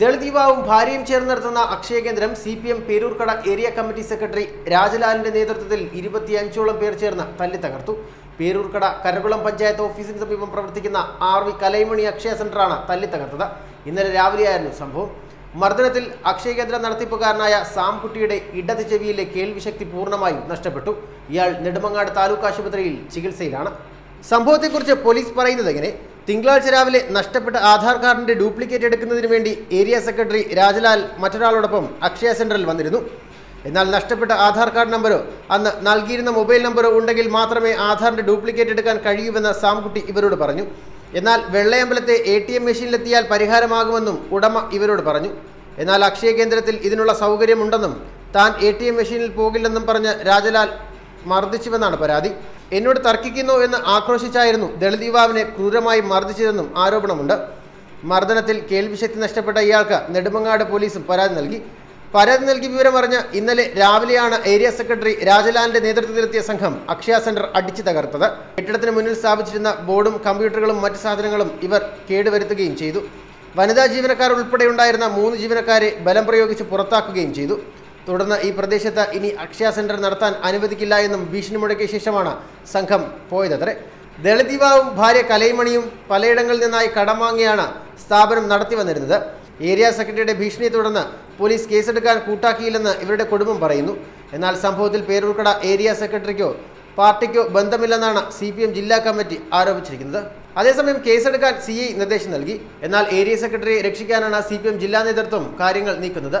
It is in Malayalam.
ദളിത് യുവാവും ഭാര്യയും ചേർന്ന് നടത്തുന്ന അക്ഷയ കേന്ദ്രം C P M Peroorkada area committee secretary രാജലാലിന്റെ നേതൃത്വത്തിൽ ഇരുപത്തിയഞ്ചോളം പേർ ചേർന്ന് തല്ലി തകർത്തു. പേരൂർക്കട കരകുളം പഞ്ചായത്ത് ഓഫീസിന് സമീപം പ്രവർത്തിക്കുന്ന ആർ വി കലൈമണി അക്ഷയ സെന്ററാണ് തല്ലി തകർത്തത്. ഇന്നലെ രാവിലെയായിരുന്നു സംഭവം. മർദ്ദനത്തിൽ അക്ഷയ കേന്ദ്ര നടത്തിപ്പുകാരനായ സാംകുട്ടിയുടെ ഇടത് ചെവിയിലെ കേൾവിശക്തി പൂർണമായും നഷ്ടപ്പെട്ടു. ഇയാൾ നെടുമങ്ങാട് താലൂക്ക് ആശുപത്രിയിൽ ചികിത്സയിലാണ്. സംഭവത്തെക്കുറിച്ച് പോലീസ് പറയുന്നത് എങ്ങനെ? തിങ്കളാഴ്ച രാവിലെ നഷ്ടപ്പെട്ട ആധാർ കാർഡിന്റെ ഡ്യൂപ്ലിക്കേറ്റ് എടുക്കുന്നതിന് വേണ്ടി ഏരിയ സെക്രട്ടറി രാജലാൽ മറ്റൊരാളോടൊപ്പം അക്ഷയ സെന്ററിൽ വന്നിരുന്നു. എന്നാൽ നഷ്ടപ്പെട്ട ആധാർ കാർഡ് നമ്പരോ അന്ന് നൽകിയിരുന്ന മൊബൈൽ നമ്പറോ ഉണ്ടെങ്കിൽ മാത്രമേ ആധാറിന്റെ ഡ്യൂപ്ലിക്കേറ്റ് എടുക്കാൻ കഴിയൂവെന്ന് സാംകുട്ടി ഇവരോട് പറഞ്ഞു. എന്നാൽ വെള്ളയമ്പലത്തെ എ ടി എം മെഷീനിലെത്തിയാൽ പരിഹാരമാകുമെന്നും ഉടമ ഇവരോട് പറഞ്ഞു. എന്നാൽ അക്ഷയ കേന്ദ്രത്തിൽ ഇതിനുള്ള സൗകര്യമുണ്ടെന്നും താൻ എ ടി എം മെഷീനിൽ പോകില്ലെന്നും പറഞ്ഞ് രാജലാൽ മർദ്ദിച്ചുവെന്നാണ് പരാതി. എന്നോട് തർക്കിക്കുന്നു എന്ന് ആക്രോശിച്ചായിരുന്നു ദളിത് യുവാവിനെ ക്രൂരമായി മർദ്ദിച്ചതെന്നും ആരോപണമുണ്ട്. മർദ്ദനത്തിൽ കേൾവിശക്തി നഷ്ടപ്പെട്ട ഇയാൾക്ക് നെടുമങ്ങാട് പോലീസും പരാതി നൽകി. പരാതി നൽകി വിവരമറിഞ്ഞ് ഇന്നലെ രാവിലെയാണ് ഏരിയ സെക്രട്ടറി രാജലാലിന്റെ നേതൃത്വത്തിലെത്തിയ സംഘം അക്ഷയ സെന്റർ അടിച്ചു തകർത്തത്. കെട്ടിടത്തിന് മുന്നിൽ സ്ഥാപിച്ചിരുന്ന ബോർഡും കമ്പ്യൂട്ടറുകളും മറ്റ് സാധനങ്ങളും ഇവർ കേടുവരുത്തുകയും ചെയ്തു. വനിതാ ജീവനക്കാർ ഉൾപ്പെടെയുണ്ടായിരുന്ന മൂന്ന് ജീവനക്കാരെ ബലം പ്രയോഗിച്ച് പുറത്താക്കുകയും ചെയ്തു. തുടർന്ന് ഈ പ്രദേശത്ത് ഇനി അക്ഷയ സെന്റർ നടത്താൻ അനുവദിക്കില്ല എന്നും ഭീഷണി മുഴക്കിയ ശേഷമാണ് സംഘം പോയതത്രേ. ദളിത് യുവാവും ഭാര്യ കലൈമണിയും പലയിടങ്ങളിൽ നിന്നായി കടം വാങ്ങിയാണ് സ്ഥാപനം നടത്തി വന്നിരുന്നത്. ഏരിയ സെക്രട്ടറിയുടെ ഭീഷണിയെ തുടർന്ന് പോലീസ് കേസെടുക്കാൻ കൂട്ടാക്കിയില്ലെന്ന് ഇവരുടെ കുടുംബം പറയുന്നു. എന്നാൽ സംഭവത്തിൽ പേരൂർക്കട ഏരിയ സെക്രട്ടറിക്കോ പാർട്ടിക്കോ ബന്ധമില്ലെന്നാണ് സി ജില്ലാ കമ്മിറ്റി ആരോപിച്ചിരിക്കുന്നത്. അതേസമയം കേസെടുക്കാൻ സി നിർദ്ദേശം നൽകി. എന്നാൽ ഏരിയ സെക്രട്ടറിയെ രക്ഷിക്കാനാണ് സി ജില്ലാ നേതൃത്വം കാര്യങ്ങൾ നീക്കുന്നത്.